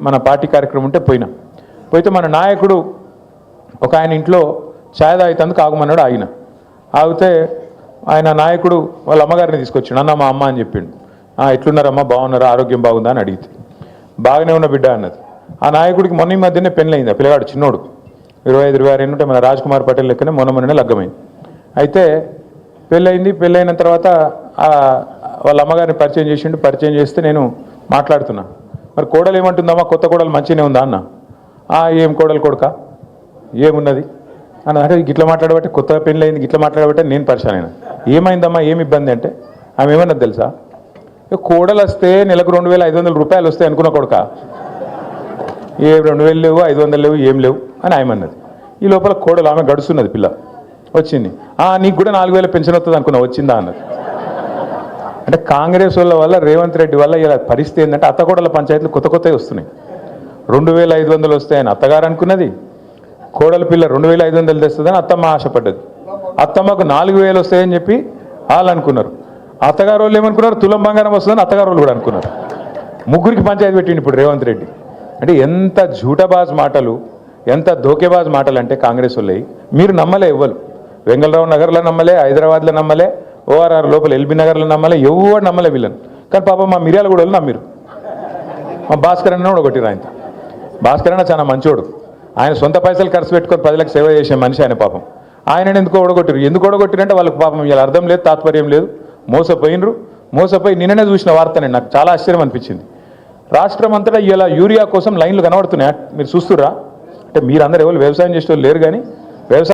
మన పార్టీ కార్యక్రమం ఉంటే పోయినా. పోయితే మన నాయకుడు ఒక ఆయన ఇంట్లో ఛాయ్ తాగుతందుకు ఆగమన్నాడు ఆగిన. ఆగితే ఆయన నాయకుడు వాళ్ళ అమ్మగారిని తీసుకొచ్చిండు. అన్న మా అమ్మ అని చెప్పిండు. "ఆ, ఎట్లున్నారమ్మా? బాగున్నారా? ఆరోగ్యం బాగుందా? అని అడిగితే. బాగానే ఉన్న బిడ్డ అన్నది. ఆ నాయకుడికి మొన్న ఈ మధ్యనే పెళ్ళయింది. ఆ పిల్లగాడు చిన్నోడు. ఇరవై ఐదు ఇరవై ఆరు ఏళ్ళు మన రాజ్ కుమార్ పటేల్ లెక్కనే మొన్న మొన్ననే లగ్గమైంది. అయితే పెళ్ళయింది. పెళ్ళైన తర్వాత వాళ్ళ అమ్మగారిని పరిచయం చేసిండు. పరిచయం చేస్తే నేను మాట్లాడుతున్నా. మరి కోడలు ఏమంటుందమ్మా? కొత్త కోడలు మంచిగానే ఉందా అన్న? ఏం కోడలు కొడుక? ఏమున్నది? అని అంటే గిట్ల మాట్లాడబట్టే కొత్త పెళ్ళి అయింది గిట్ల మాట్లాడబట్టే నేను పరిశాన్ అయినా. ఏమైందమ్మా? ఏమి ఇబ్బంది అంటే? ఆమె ఏమన్నది తెలుసా? కోడలు వస్తే నెలకు రెండు వేల ఐదు వందల రూపాయలు వస్తాయి అనుకున్న కొడుక. ఏ రెండు వేలు లేవు ఐదు వందలు లేవు ఏం లేవు అని ఆయన అన్నది. ఈ లోపల కోడలు ఆమె గడుస్తున్నది పిల్ల. వచ్చింది. "ఆ, నీకు కూడా నాలుగు వేల పెన్షన్ వస్తుంది అనుకున్నా వచ్చిందా అన్నది. అంటే కాంగ్రెస్ వాళ్ళ వల్ల రేవంత్ రెడ్డి వల్ల ఇలా పరిస్థితి ఏంటంటే అత్తకోడల పంచాయతీలు కొత్త కొత్తవి వస్తున్నాయి. రెండు వేల ఐదు వందలు వస్తాయని అత్తగారు అనుకున్నది. కోడల పిల్ల రెండు వేల ఐదు వందలు తెస్తుందని అత్తమ్మ ఆశపడ్డది. అత్తమ్మకు నాలుగు వేలు వస్తాయని చెప్పి వాళ్ళు అనుకున్నారు. అత్తగారు వాళ్ళు ఏమనుకున్నారు? తులం బంగారం వస్తుందని అత్తగారు వాళ్ళు కూడా అనుకున్నారు. ముగ్గురికి పంచాయతీ పెట్టిండు ఇప్పుడు రేవంత్ రెడ్డి. అంటే ఎంత జూటబాజ్ మాటలు ఎంత దోకేబాజ్ మాటలు అంటే కాంగ్రెస్ వాళ్ళవి. మీరు నమ్మలే ఇవ్వరు వెంగళరావు నగర్లో నమ్మలే హైదరాబాద్లో నమ్మలే ఓఆర్ఆర్ లోపల ఎల్బీ నగర్లో నమ్మలే ఎవరు నమ్మలే వీళ్ళని. కానీ పాపం మా మిర్యాల కూడా నమ్మిరు. మా భాస్కర్ అన్న కూడా ఒకటి ఆయన భాస్కర్ అన్న చాలా మంచోడు. ఆయన సొంత పైసలు ఖర్చు పెట్టుకొని ప్రజలకు సేవ చేసే మనిషి ఆయన పాపం. ఆయన ఎందుకు ఓడగొట్టిరు ఎందుకు ఓడగొట్టిరంటే వాళ్ళకి పాపం ఇలా అర్థం లేదు తాత్పర్యం లేదు. మోసపోయినరు. మోసపోయి నిన్ననే చూసిన వార్త నేను నాకు చాలా ఆశ్చర్యం అనిపించింది. రాష్ట్రం అంతటా ఇలా యూరియా కోసం లైన్లు కనబడుతున్నాయా. మీరు చూస్తురా అంటే మీరందరూ ఎవరు వ్యవసాయం చేసే వాళ్ళు లేరు కానీ వ్యవసాయం